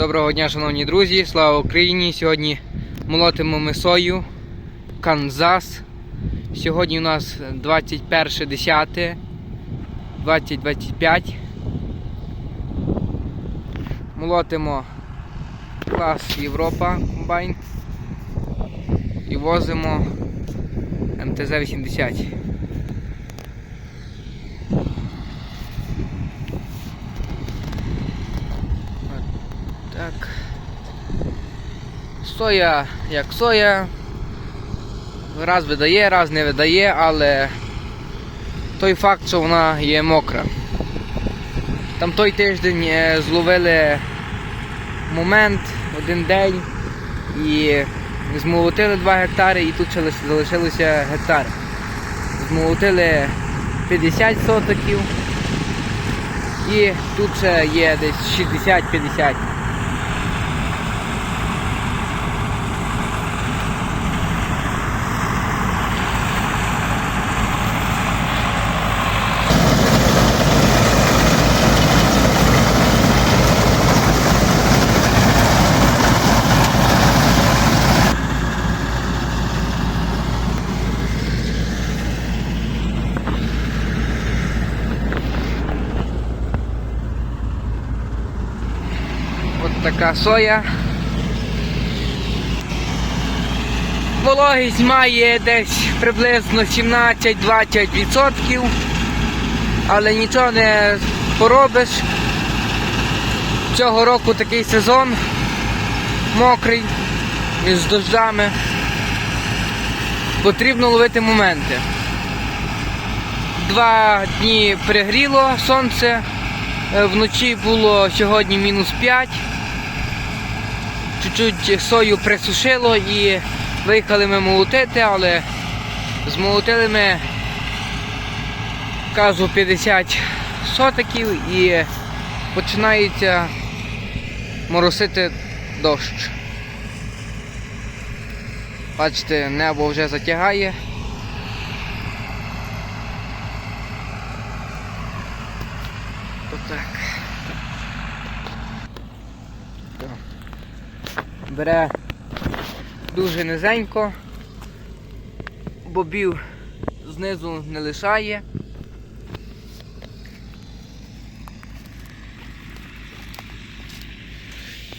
Доброго дня, шановні друзі! Слава Україні! Сьогодні молотимо ми сою Канзас. Сьогодні у нас 21.10 2025. Молотимо клас Європа комбайн і возимо МТЗ-80. Так. Соя як соя. Раз видає, раз не видає, але той факт, що вона є мокра. Там той тиждень е, зловили момент, один день і змолотили 2 гектари і тут залишилося гектар. Змолотили 50 сотоків і тут ще є десь 60-50. Така соя. Вологість має десь приблизно 17-20%, але нічого не поробиш. Цього року такий сезон мокрий із дощами. Потрібно ловити моменти. Два дні пригріло сонце, Е, Вночі було сьогодні мінус 5. Чуть-чуть сою присушило і виїхали ми молотити, але змолотили ми кажу 50 сотиків і починається моросити дощ. Бачите, небо вже затягає. Отак. Бере дуже низенько, бобів знизу не лишає.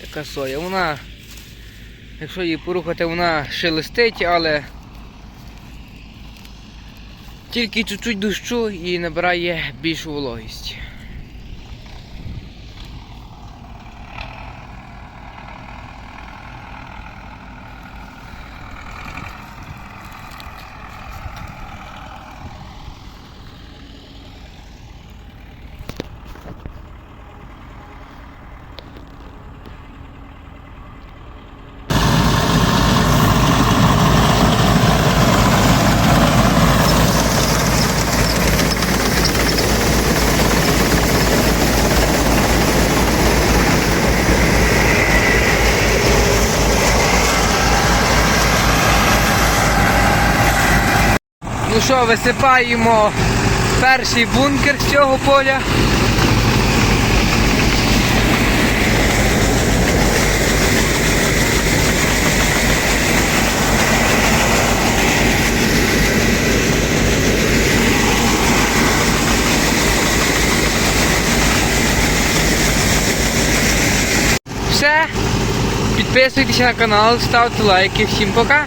Така соя. Вона, якщо її порухати, вона шелестить, але тільки чуть-чуть дощу і набирає більшу вологість. Ну що, висипаємо перший бункер з цього поля. Все. Підписуйтесь на канал, ставте лайки. Всім пока.